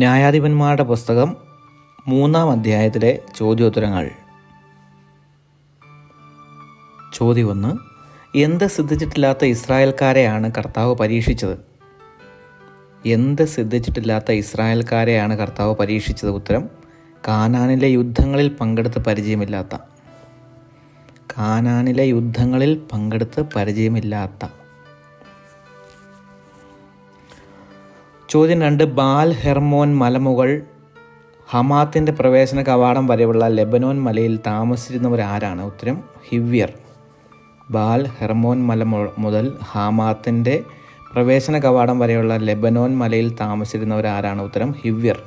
ന്യായാധിപന്മാരുടെ പുസ്തകം മൂന്നാം അധ്യായത്തിലെ ചോദ്യോത്തരങ്ങൾ. ചോദ്യം ഒന്ന്. എന്ത് സിദ്ധിച്ചിട്ടില്ലാത്ത ഇസ്രായേൽക്കാരെയാണ് കർത്താവ് പരീക്ഷിച്ചത്? എന്ത് സിദ്ധിച്ചിട്ടില്ലാത്ത ഇസ്രായേൽക്കാരെയാണ് കർത്താവ് പരീക്ഷിച്ചത്? ഉത്തരം കാനാനിലെ യുദ്ധങ്ങളിൽ പങ്കെടുത്ത് പരിചയമില്ലാത്ത. കാനാനിലെ യുദ്ധങ്ങളിൽ പങ്കെടുത്ത് പരിചയമില്ലാത്ത. ചോദ്യം രണ്ട് ബാൽ ഹെർമോൻ മലമുകൾ ഹമാത്തിന്റെ പ്രവേശന കവാടം വരെയുള്ള ലെബനോൻ മലയിൽ താമസിച്ചിരുന്നവരാരാണ് ഉത്തരം ഹിവ്യർ. ബാൽ ഹെർമോൻ മല മുതൽ ഹാമാത്തിന്റെ പ്രവേശന കവാടം വരെയുള്ള ലെബനോൻ മലയിൽ താമസിച്ചിരുന്നവരാരാണ് ഉത്തരം ഹിവ്യർ.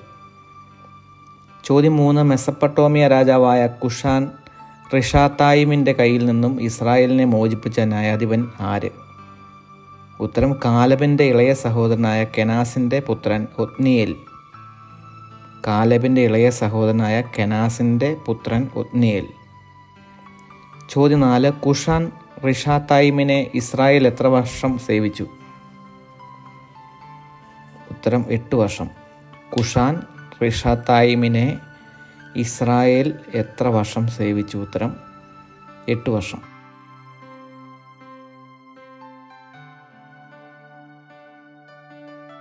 ചോദ്യം മൂന്ന് മെസ്സപ്പട്ടോമിയ രാജാവായ കുഷാൻ റിഷാത്തായിമിന്റെ കയ്യിൽ നിന്നും ഇസ്രായേലിനെ മോചിപ്പിച്ച ന്യായാധിപൻ ആര്? ഉത്തരം കാലബിന്റെ ഇളയ സഹോദരനായ കെനാസിന്റെ പുത്രൻ ഒത്നിയേൽ കാലബിന്റെ ഇളയ സഹോദരനായ കെനാസിന്റെ പുത്രൻ ഒത്നിയേൽ ചോദ്യം നാല് കുഷാൻ റിഷാത്തായിമിനെ ഇസ്രായേൽ എത്ര വർഷം സേവിച്ചു? ഉത്തരം എട്ട് വർഷം. കുഷാൻ റിഷാത്തായിമിനെ ഇസ്രായേൽ എത്ര വർഷം സേവിച്ചു? ഉത്തരം എട്ട് വർഷം.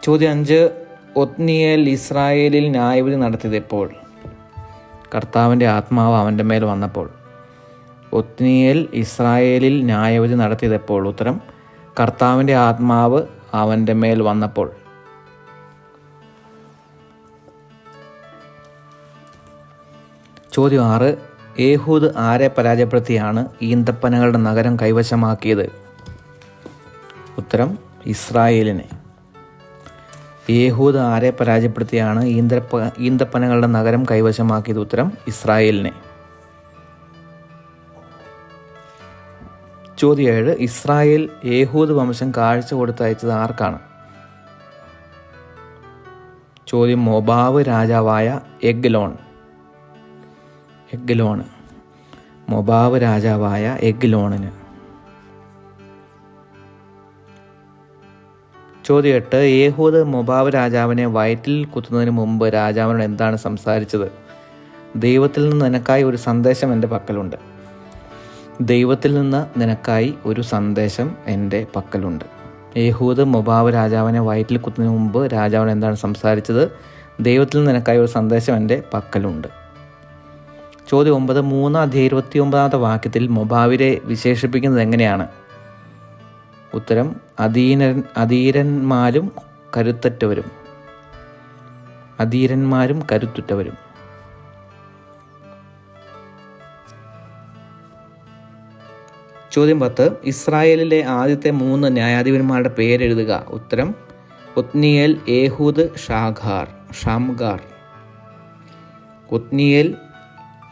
ചോദ്യം അഞ്ച് ഒത്നിയേൽ ഇസ്രായേലിൽ ന്യായവിധി നടത്തിയത് എപ്പോൾ? കർത്താവിന്റെ ആത്മാവ് അവന്റെ മേൽ വന്നപ്പോൾ. ഒത്നിയേൽ ഇസ്രായേലിൽ ന്യായവിധി നടത്തിയത് എപ്പോൾ? ഉത്തരം കർത്താവിന്റെ ആത്മാവ് അവന്റെ മേൽ വന്നപ്പോൾ. ചോദ്യം ആറ് ഏഹൂദ് ആരെ പരാജയപ്പെടുത്തിയാണ് ഈന്തപ്പനകളുടെ നഗരം കൈവശമാക്കിയത്? ഉത്തരം ഇസ്രായേലിനെ. യേഹൂദ് ആരെ പരാജയപ്പെടുത്തിയാണ് ഈന്തപ്പ ഈന്തപ്പനകളുടെ നഗരം കൈവശമാക്കിയത് ഉത്തരം ഇസ്രായേലിനെ. ചോദ്യം ഏഴ് ഇസ്രായേൽ യേഹൂദ് വംശം കാഴ്ച കൊടുത്തയച്ചത് ആർക്കാണ്? ചോദ്യം മൊബാവ് രാജാവായ എഗ്ലോൺ. എഗ്ലോണ്. മൊബാവ് രാജാവായ എഗ്ലോണിന്. ചോദ്യം എട്ട് യേഹൂദ് മൊബാവ് രാജാവിനെ വയറ്റിൽ കുത്തുന്നതിന് മുമ്പ് രാജാവിനോട് എന്താണ് സംസാരിച്ചത്? ദൈവത്തിൽ നിന്ന് നിനക്കായി ഒരു സന്ദേശം എന്റെ പക്കലുണ്ട്. ദൈവത്തിൽ നിന്ന് നിനക്കായി ഒരു സന്ദേശം എന്റെ പക്കലുണ്ട്. യേഹൂദ് മൊബാവ് രാജാവിനെ വയറ്റിൽ കുത്തുന്നതിന് മുമ്പ് രാജാവിനോട് എന്താണ് സംസാരിച്ചത്? ദൈവത്തിൽ നിന്ന് നിനക്കായി ഒരു സന്ദേശം എന്റെ പക്കലുണ്ട്. ചോദ്യം ഒമ്പത് മൂന്നാം അധ്യായ ഇരുപത്തി ഒമ്പതാമത്തെ വാക്യത്തിൽ മൊബാവിനെ വിശേഷിപ്പിക്കുന്നത് എങ്ങനെയാണ്? ഉത്തരം അധീനൻ അധീരന്മാരും കരുത്തറ്റവരും. അധീരന്മാരും കരുത്തുറ്റവരും. ചോദ്യം പത്ത്. ഇസ്രായേലിലെ ആദ്യത്തെ മൂന്ന് ന്യായാധിപന്മാരുടെ പേരെഴുതുക. ഉത്തരം ഒത്നിയേൽ ഏഹൂദ് ഷാഖാർ ഷംഗാർ ഒത്നിയേൽ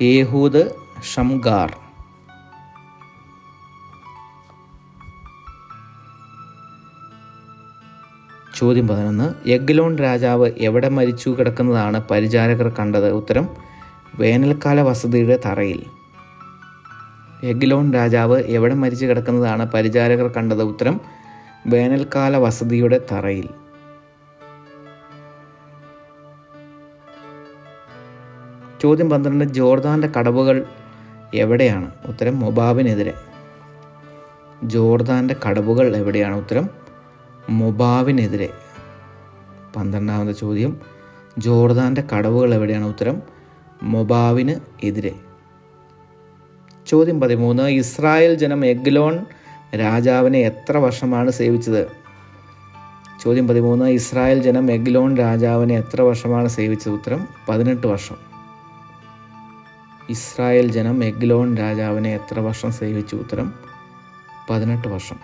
ഏഹൂദ് ഷംഗാർ ചോദ്യം പതിനൊന്ന്. എഗ്ലോൺ രാജാവ് എവിടെ മരിച്ചു കിടക്കുന്നതാണ് പരിചാരകർ കണ്ടത്? ഉത്തരം വേനൽക്കാല വസതിയുടെ തറയിൽ. എഗ്ലോൺ രാജാവ് എവിടെ മരിച്ചു കിടക്കുന്നതാണ് പരിചാരകർ കണ്ടത്? ഉത്തരം വേനൽക്കാല വസതിയുടെ തറയിൽ. ചോദ്യം പന്ത്രണ്ട്. ജോർദാന്റെ കടവുകൾ എവിടെയാണ്? ഉത്തരം മൊബാബിനെതിരെ ജോർദാന്റെ കടവുകൾ എവിടെയാണ്? ഉത്തരം മൊബാവിനെതിരെ. പന്ത്രണ്ടാമത്തെ ചോദ്യം ജോർദാന്റെ കടവുകൾ എവിടെയാണ്? ഉത്തരം മൊബാവിന് എതിരെ. ചോദ്യം പതിമൂന്ന് ഇസ്രായേൽ ജനം എഗ്ലോൺ രാജാവിനെ എത്ര വർഷമാണ് സേവിച്ചത്? ചോദ്യം പതിമൂന്ന് ഇസ്രായേൽ ജനം എഗ്ലോൺ രാജാവിനെ എത്ര വർഷമാണ് സേവിച്ചത്? ഉത്തരം പതിനെട്ട് വർഷം. ഇസ്രായേൽ ജനം എഗ്ലോൺ രാജാവിനെ എത്ര വർഷം സേവിച്ചു? ഉത്തരം പതിനെട്ട് വർഷം.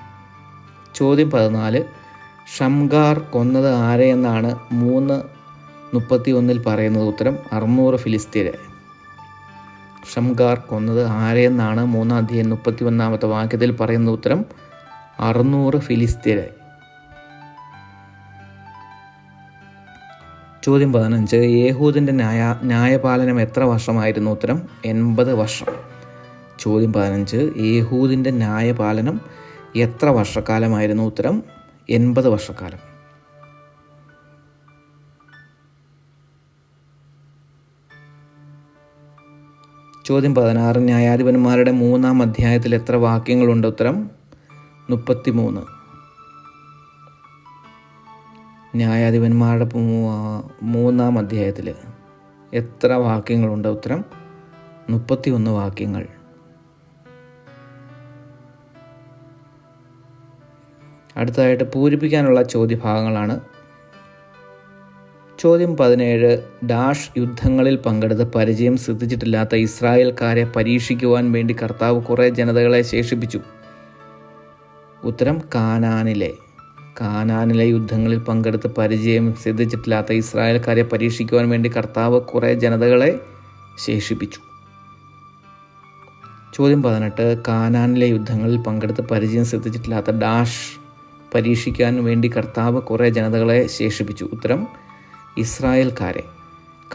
ചോദ്യം പതിനാല് ഷംഗാർ കൊന്നത് ആരെയെന്നാണ് മൂന്ന് മുപ്പത്തി ഒന്നിൽ പറയുന്നത് ഉത്തരം അറുന്നൂറ് ഫിലിസ്തീനെ. ഷംഗാർ കൊന്നത് ആരെയെന്നാണ് മൂന്നാം അധ്യായം മുപ്പത്തി ഒന്നാമത്തെ വാക്യത്തിൽ പറയുന്ന ഉത്തരം അറുന്നൂറ് ഫിലിസ്തീനെ. ചോദ്യം പതിനഞ്ച് യേഹൂദിന്റെ ന്യായ ന്യായപാലനം എത്ര വർഷമായിരുന്നു ഉത്തരം എൺപത് വർഷം. ചോദ്യം പതിനഞ്ച് യേഹൂദിന്റെ ന്യായപാലനം എത്ര വർഷക്കാലമായിരുന്നു ഉത്തരം എൺപത് വർഷക്കാലം. ചോദ്യം പതിനാറ്. ന്യായാധിപന്മാരുടെ മൂന്നാം അധ്യായത്തിൽ എത്ര വാക്യങ്ങളുണ്ട്? ഉത്തരം മുപ്പത്തിമൂന്ന്. ന്യായാധിപന്മാരുടെ മൂന്നാം അധ്യായത്തിൽ എത്ര വാക്യങ്ങളുണ്ട്? ഉത്തരം മുപ്പത്തിയൊന്ന് വാക്യങ്ങൾ. അടുത്തതായിട്ട് പൂരിപ്പിക്കാനുള്ള ചോദ്യഭാഗങ്ങളാണ്. ചോദ്യം പതിനേഴ് ഡാഷ് യുദ്ധങ്ങളിൽ പങ്കെടുത്ത് പരിചയം സിദ്ധിച്ചിട്ടില്ലാത്ത ഇസ്രായേൽക്കാരെ പരീക്ഷിക്കുവാൻ വേണ്ടി കർത്താവ് കുറേ ജനതകളെ ശേഷിപ്പിച്ചു. ഉത്തരം കാനാനിലെ. കാനാനിലെ യുദ്ധങ്ങളിൽ പങ്കെടുത്ത് പരിചയം സിദ്ധിച്ചിട്ടില്ലാത്ത ഇസ്രായേൽക്കാരെ പരീക്ഷിക്കുവാൻ വേണ്ടി കർത്താവ് കുറേ ജനതകളെ ശേഷിപ്പിച്ചു. ചോദ്യം പതിനെട്ട് കാനാനിലെ യുദ്ധങ്ങളിൽ പങ്കെടുത്ത് പരിചയം സിദ്ധിച്ചിട്ടില്ലാത്ത ഡാഷ് പരീക്ഷിക്കാൻ വേണ്ടി കർത്താവ് കുറേ ജനതകളെ ശേഷിപ്പിച്ചു. ഉത്തരം ഇസ്രായേൽക്കാരെ.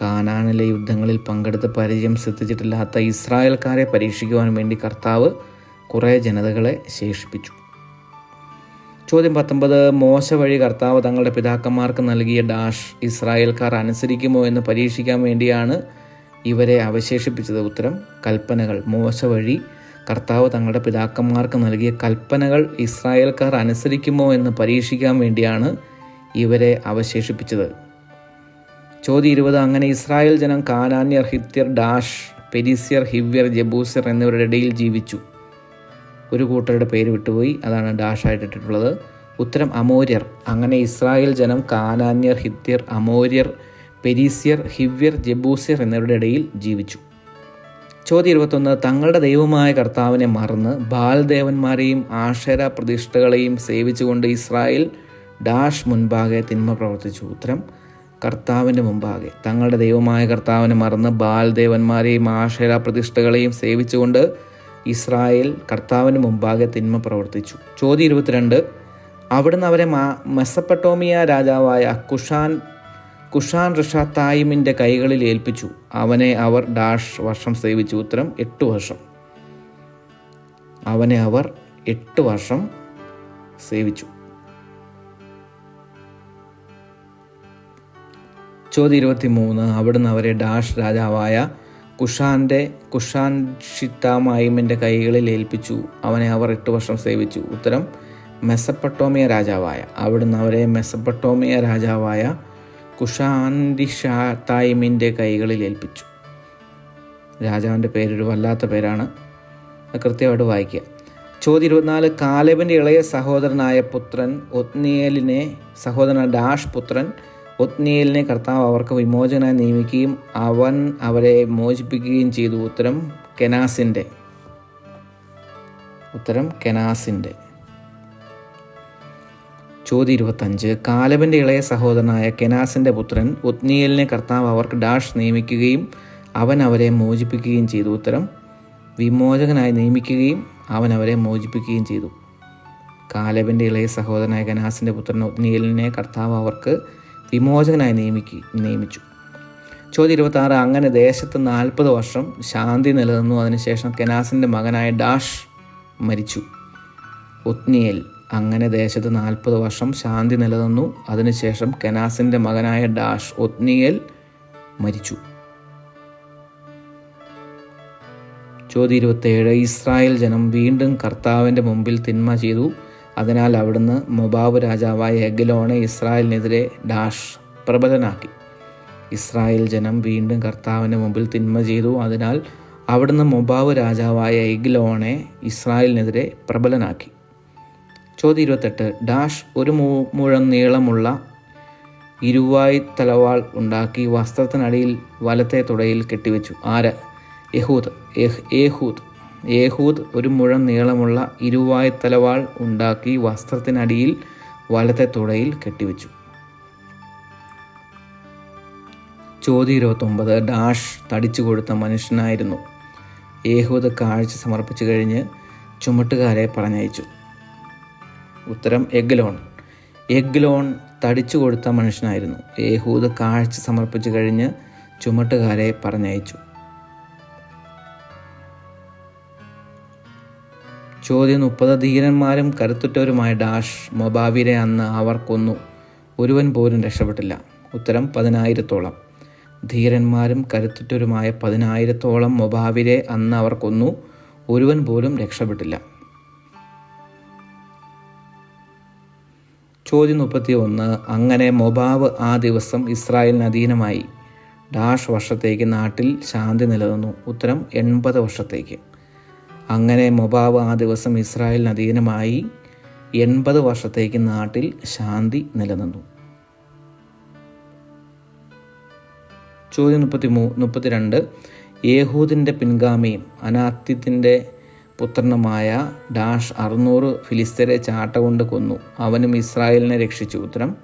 കാനാനിലെ യുദ്ധങ്ങളിൽ പങ്കെടുത്ത് പരിചയം സിദ്ധിച്ചിട്ടില്ലാത്ത ഇസ്രായേൽക്കാരെ പരീക്ഷിക്കുവാൻ വേണ്ടി കർത്താവ് കുറേ ജനതകളെ ശേഷിപ്പിച്ചു. ചോദ്യം പത്തൊമ്പത് മോശ വഴി കർത്താവ് തങ്ങളുടെ പിതാക്കന്മാർക്ക് നൽകിയ ഡാഷ് ഇസ്രായേൽക്കാർ അനുസരിക്കുമോ എന്ന് പരീക്ഷിക്കാൻ വേണ്ടിയാണ് ഇവരെ അവശേഷിപ്പിച്ചത്. ഉത്തരം കൽപ്പനകൾ. മോശ വഴി കർത്താവ് തങ്ങളുടെ പിതാക്കന്മാർക്ക് നൽകിയ കൽപ്പനകൾ ഇസ്രായേൽക്കാർ അനുസരിക്കുമോ എന്ന് പരീക്ഷിക്കാൻ വേണ്ടിയാണ് ഇവരെ അവശേഷിപ്പിച്ചത്. ചോദ്യം ഇരുപത് അങ്ങനെ ഇസ്രായേൽ ജനം കാനാന്യർ ഹിത്യർ ഡാഷ് പെരിസ്യർ ഹിവ്യർ ജബൂസർ എന്നിവരുടെ ഇടയിൽ ജീവിച്ചു. ഒരു കൂട്ടരുടെ പേര് വിട്ടുപോയി അതാണ് ഡാഷ് ആയിട്ട് ഇട്ടിട്ടുള്ളത്. ഉത്തരം അമോര്യർ. അങ്ങനെ ഇസ്രായേൽ ജനം കാനാന്യർ ഹിത്യർ അമോര്യർ പെരീസ്യർ ഹിവ്യർ ജബൂസ്യർ എന്നിവരുടെ ഇടയിൽ ജീവിച്ചു. ചോദ്യം ഇരുപത്തൊന്ന് തങ്ങളുടെ ദൈവമായ കർത്താവിനെ മറന്ന് ബാൽദേവന്മാരെയും ആഷര പ്രതിഷ്ഠകളെയും സേവിച്ചുകൊണ്ട് ഇസ്രായേൽ ഡാഷ് മുൻപാകെ തിന്മ പ്രവർത്തിച്ചു. ഉത്തരം കർത്താവിന്റെ മുമ്പാകെ. തങ്ങളുടെ ദൈവമായ കർത്താവിനെ മറന്ന് ബാൽദേവന്മാരെയും ആഷര പ്രതിഷ്ഠകളെയും സേവിച്ചുകൊണ്ട് ഇസ്രായേൽ കർത്താവിന് മുമ്പാകെ തിന്മ പ്രവർത്തിച്ചു. ചോദ്യം ഇരുപത്തിരണ്ട് അവിടുന്ന് അവരെ മാ മെസ്സപ്പട്ടോമിയ രാജാവായ കുഷാൻ ഋഷ തായിമിന്റെ കൈകളിൽ ഏൽപ്പിച്ചു. അവനെ അവർ ഡാഷ് വർഷം സേവിച്ചു. ഉത്തരം എട്ട് വർഷം. അവനെ അവർ എട്ട് വർഷം സേവിച്ചു. ചോദ്യം ഇരുപത്തി മൂന്ന് അവിടുന്ന് അവരെ ഡാഷ് രാജാവായ കുഷാന്റെ കുഷാൻ ഷിത്താമായിമിന്റെ കൈകളിൽ ഏൽപ്പിച്ചു. അവനെ അവർ എട്ട് വർഷം സേവിച്ചു. ഉത്തരം മെസപ്പട്ടോമിയ രാജാവായ. അവിടുന്ന് അവരെ മെസപ്പട്ടോമിയ രാജാവായ കുഷാൻഡിഷാത്തായിമിന്റെ കൈകളിൽ ഏൽപ്പിച്ചു. രാജാവിന്റെ പേരൊരു വല്ലാത്ത പേരാണ്. കൃത്യമായിട്ട് വായിക്കുക. ചോദ്യം ഇരുപത്തിനാല് കാലേബിന്റെ ഇളയ സഹോദരനായ പുത്രൻ ഒത്നിയേലിനെ സഹോദരൻ ഡാഷ് പുത്രൻ ഒത്നിയേലിനെ കർത്താവ് അവർക്ക് വിമോചനായി നിയമിക്കുകയും അവൻ അവരെ മോചിപ്പിക്കുകയും ചെയ്തു. ഉത്തരം കെനാസിന്റെ. ഉത്തരം കെനാസിന്റെ. ചോദ്യം ഇരുപത്തഞ്ച്. കാലബിന്റെ ഇളയ സഹോദരനായ കെനാസിന്റെ പുത്രൻ ഉത്നിയലിനെ കർത്താവ് അവർക്ക് ഡാഷ് നിയമിക്കുകയും അവൻ അവരെ മോചിപ്പിക്കുകയും ചെയ്തു. ഉത്തരം വിമോചകനായി നിയമിക്കുകയും അവൻ അവരെ മോചിപ്പിക്കുകയും ചെയ്തു. കാലബിന്റെ ഇളയ സഹോദരനായ കനാസിന്റെ പുത്രൻ ഉത്നിയലിനെ കർത്താവ് അവർക്ക് വിമോചകനായി നിയമിക്കി നിയമിച്ചു. ചോദ്യം ഇരുപത്താറ് അങ്ങനെ ദേശത്ത് നാൽപ്പത് വർഷം ശാന്തി നിലനിന്നു. അതിനുശേഷം കെനാസിന്റെ മകനായ ഡാഷ് മരിച്ചു. ഒത്നിയേൽ അങ്ങനെ ദേശത്ത് നാൽപ്പത് വർഷം ശാന്തി നിലനിന്നു. അതിനുശേഷം കെനാസിന്റെ മകനായ ഡാഷ് ഒത്നിയേൽ മരിച്ചു. ചോദ്യം ഇരുപത്തേഴ്. ഇസ്രായേൽ ജനം വീണ്ടും കർത്താവിന്റെ മുമ്പിൽ തിന്മ ചെയ്തു. അതിനാൽ അവിടുന്ന് മൊബാബ് രാജാവായ എഗലോണെ ഇസ്രായേലിനെതിരെ ഡാഷ് പ്രബലനാക്കി. ഇസ്രായേൽ ജനം വീണ്ടും കർത്താവിന്റെ മുമ്പിൽ തിന്മ ചെയ്തു. അതിനാൽ അവിടുന്ന് മൊബാബ് രാജാവായ എഗ്ലോണെ ഇസ്രായേലിനെതിരെ പ്രബലനാക്കി. ചോദ്യം ഇരുപത്തെട്ട് ഡാഷ് ഒരു മൂ മുഴം നീളമുള്ള ഇരുവായി തലവാൾ ഉണ്ടാക്കി വസ്ത്രത്തിനടിയിൽ വലത്തെ തുടയിൽ കെട്ടിവെച്ചു. ആര്? യഹൂദ്. ഏഹൂദ് ഏഹൂദ് ഒരു മുഴം നീളമുള്ള ഇരുവായി തലവാൾ ഉണ്ടാക്കി വസ്ത്രത്തിനടിയിൽ വലത്തെ തുടയിൽ കെട്ടിവെച്ചു. ചോദ്യം ഇരുപത്തൊമ്പത് ഡാഷ് തടിച്ചു കൊടുത്ത മനുഷ്യനായിരുന്നു. ഏഹൂദ് കാഴ്ച സമർപ്പിച്ചു കഴിഞ്ഞ് ചുമട്ടുകാരെ പറഞ്ഞയച്ചു. ഉത്തരം എഗ്ലോൺ. എഗ്ലോൺ തടിച്ചു കൊടുത്ത മനുഷ്യനായിരുന്നു. യേഹൂദ് കാഴ്ച സമർപ്പിച്ചു കഴിഞ്ഞ് ചുമട്ടുകാരെ പറഞ്ഞയച്ചു. ചോദ്യം മുപ്പത്. ധീരന്മാരും കരുത്തുറ്റവരുമായ ഡാഷ് മൊബാവിരെ അന്ന് അവർ കൊന്നു. ഒരുവൻ പോലും രക്ഷപ്പെട്ടില്ല. ഉത്തരം പതിനായിരത്തോളം. ധീരന്മാരും കരുത്തുറ്റവരുമായ പതിനായിരത്തോളം മൊബാവിരെ അന്ന് അവർ കൊന്നു. ഒരുവൻ പോലും രക്ഷപ്പെട്ടില്ല. ചോദ്യം മുപ്പത്തി ഒന്ന് അങ്ങനെ മൊബാവ് ആ ദിവസം ഇസ്രായേലിന് അധീനമായി. ഡാഷ് വർഷത്തേക്ക് നാട്ടിൽ ശാന്തി നിലനിന്നു. ഉത്തരം എൺപത് വർഷത്തേക്ക്. അങ്ങനെ മൊബാവ് ആ ദിവസം ഇസ്രായേലിന് അധീനമായി. എൺപത് വർഷത്തേക്ക് നാട്ടിൽ ശാന്തി നിലനിന്നു. ചോദ്യം മുപ്പത്തി മൂ മുപ്പത്തിരണ്ട്. യേഹൂദിന്റെ പിൻഗാമിയും അനാത്യത്തിന്റെ പുത്രനുമായ ഡാഷ് അറുന്നൂറ് ഫിലിസ്തരെ ചാട്ട കൊണ്ട് കൊന്നു. അവനും ഇസ്രായേലിനെ രക്ഷിച്ചു. ഉത്തരം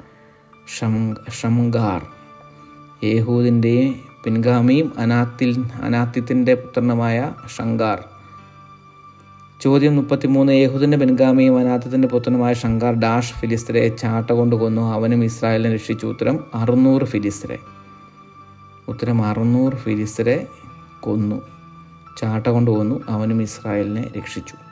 ഷംഗാർ. യേഹൂദിന്റെ പിൻഗാമിയും അനാത്തിൽ അനാത്യത്തിന്റെ പുത്രനുമായ ഷങ്കാർ ചോദ്യം മുപ്പത്തിമൂന്ന്. യേഹൂദിന്റെ പിൻഗാമിയും അനാഥത്തിന്റെ പുത്രനുമായ ഷങ്കാർ ഡാഷ് ഫിലിസ്തരെ ചാട്ട കൊണ്ട് കൊന്നു. അവനും ഇസ്രായേലിനെ രക്ഷിച്ചു. ഉത്തരം അറുന്നൂറ് ഫിലിസ്തരെ. ഉത്തരം അറുന്നൂറ് ഫിലിസ്തരെ കൊന്നു. ചാട്ട കൊണ്ടുവന്നു അവനും ഇസ്രായേലിനെ രക്ഷിച്ചു.